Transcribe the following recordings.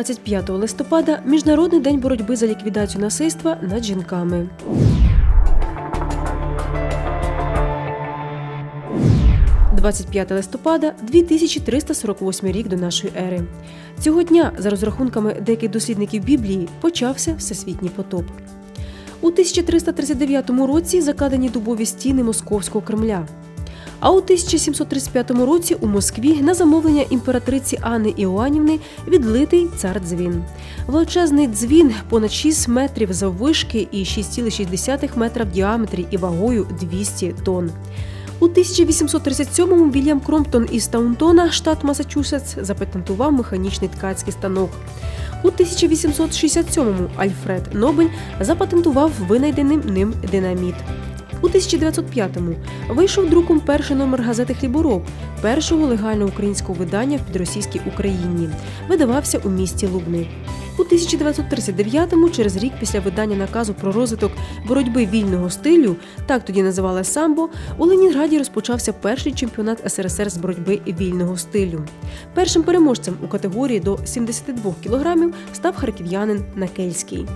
25 листопада Міжнародний день боротьби за ліквідацію насильства над жінками. «25 листопада 2348 рік до нашої ери. Цього дня, за розрахунками деяких дослідників Біблії, почався всесвітній потоп. У 1339 році закладені дубові стіни Московського Кремля. А у 1735 році у Москві на замовлення імператриці Анни Іоанівни відлитий цар дзвін. Величезний дзвін понад 6 метрів заввишки і 6,6 метра в діаметрі і вагою 200 тонн. У 1837-му Вільям Кромптон із Таунтона, штат Масачусетс, запатентував механічний ткацький станок. У 1867-му Альфред Нобель запатентував винайдений ним динаміт. У 1905-му вийшов друком перший номер газети Хлібороб, першого легального українського видання в підросійській Україні. Видавався у місті Лубни. У 1939-му, через рік після видання наказу про розвиток боротьби вільного стилю, так тоді називали самбо, у Ленінграді розпочався перший чемпіонат СРСР з боротьби вільного стилю. Першим переможцем у категорії до 72 кілограмів став харків'янин Накельський.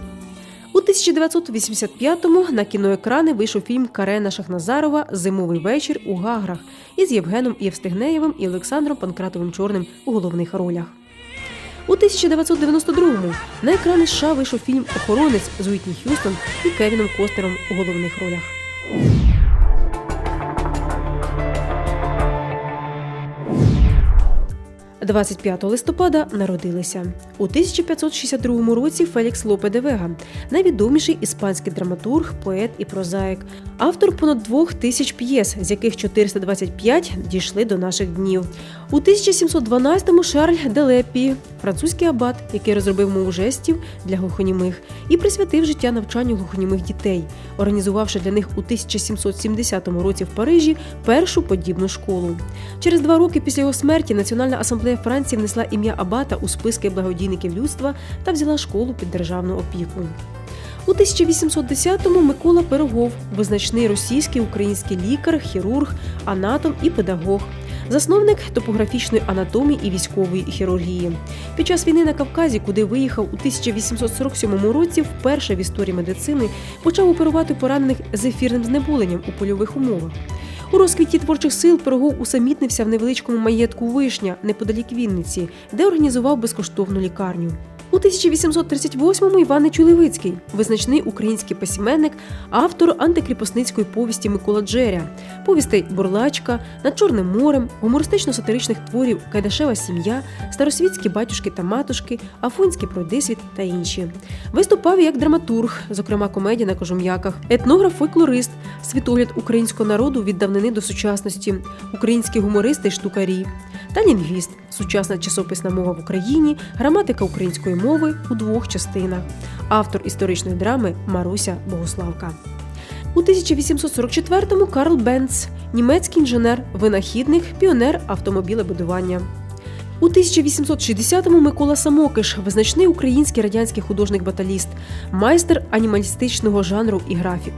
У 1985-му на кіноекрани вийшов фільм Карена Шахназарова Зимовий вечір у Гаграх із Євгеном Євстигнеєвим і Олександром Панкратовим Чорним у головних ролях. У 1992-му на екрани США вийшов фільм Охоронець з Уітні Х'юстон і Кевіном Костером у головних ролях. – 25 листопада народилися у 1562 році Фелікс Лопе де Вега, найвідоміший іспанський драматург, поет і прозаїк, автор понад двох тисяч п'єс, з яких 425 дійшли до наших днів. У 1712-му Шарль Делепі, французький абат, який розробив мову жестів для глухонімих і присвятив життя навчанню глухонімих дітей, організувавши для них у 1770 році в Парижі першу подібну школу. Через два роки після його смерті Національна асамблея Франції внесла ім'я Абата у списки благодійників людства та взяла школу під державну опіку. У 1810-му Микола Пирогов, визначний російський український лікар, хірург, анатом і педагог. Засновник топографічної анатомії і військової хірургії. Під час війни на Кавказі, куди виїхав у 1847 році, вперше в історії медицини почав оперувати поранених з ефірним знеболенням у польових умовах. У розквіті творчих сил Пирогов усамітнився в невеличкому маєтку Вишня неподалік Вінниці, де організував безкоштовну лікарню. У 1838-му Іван Нечулевицький, визначний український письменник, автор антикріпосницької повісті Микола Джеря, повістей Бурлачка, над Чорним морем, гумористично-сатиричних творів Кайдашева сім'я, старосвітські батюшки та матушки, Афонський пройдисвіт та інші. Виступав як драматург, зокрема комедія на кожум'яках, етнограф-фольклорист, світогляд українського народу від давнини до сучасності, українські гумористи й штукарі та лінгвіст, сучасна часописна мова в Україні, граматика української мови у двох частинах, автор історичної драми Маруся Богославка. У 1844-му Карл Бенц, німецький інженер, винахідник, піонер автомобілебудування. У 1860-му Микола Самокиш, визначний український радянський художник-баталіст, майстер анімалістичного жанру і графік,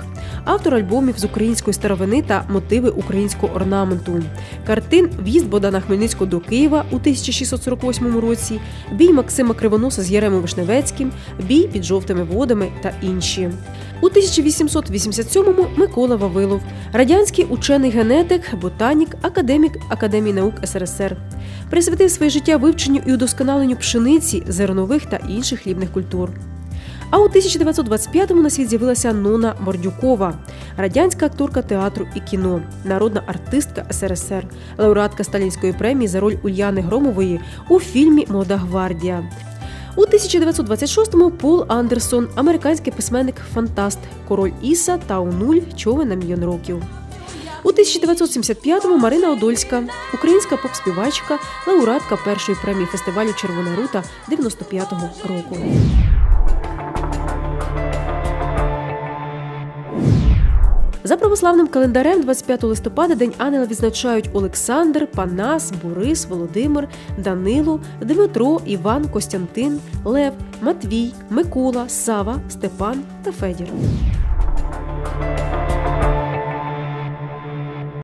автор альбомів з української старовини та мотиви українського орнаменту, картин В'їзд Богдана Хмельницького до Києва у 1648 році, бій Максима Кривоноса з Єремом Вишневецьким, бій під жовтими водами та інші. У 1887-му Микола Вавилов, радянський учений генетик, ботанік, академік Академії наук СРСР, присвятив своє життя вивченню і удосконаленню пшениці, зернових та інших хлібних культур. А у 1925-му на світ з'явилася Нона Мордюкова, радянська акторка театру і кіно, народна артистка СРСР, лауреатка Сталінської премії за роль Ульяни Громової у фільмі Молода гвардія. У 1926-му Пол Андерсон, американський письменник-фантаст, король Іса та Унуль човен на мільйон років. У 1975-му Марина Одольська, українська поп-співачка, лауреатка першої премії фестивалю Червона рута 95-го року. За православним календарем 25 листопада День Ангела відзначають Олександр, Панас, Борис, Володимир, Данило, Дмитро, Іван, Костянтин, Лев, Матвій, Микола, Сава, Степан та Федір.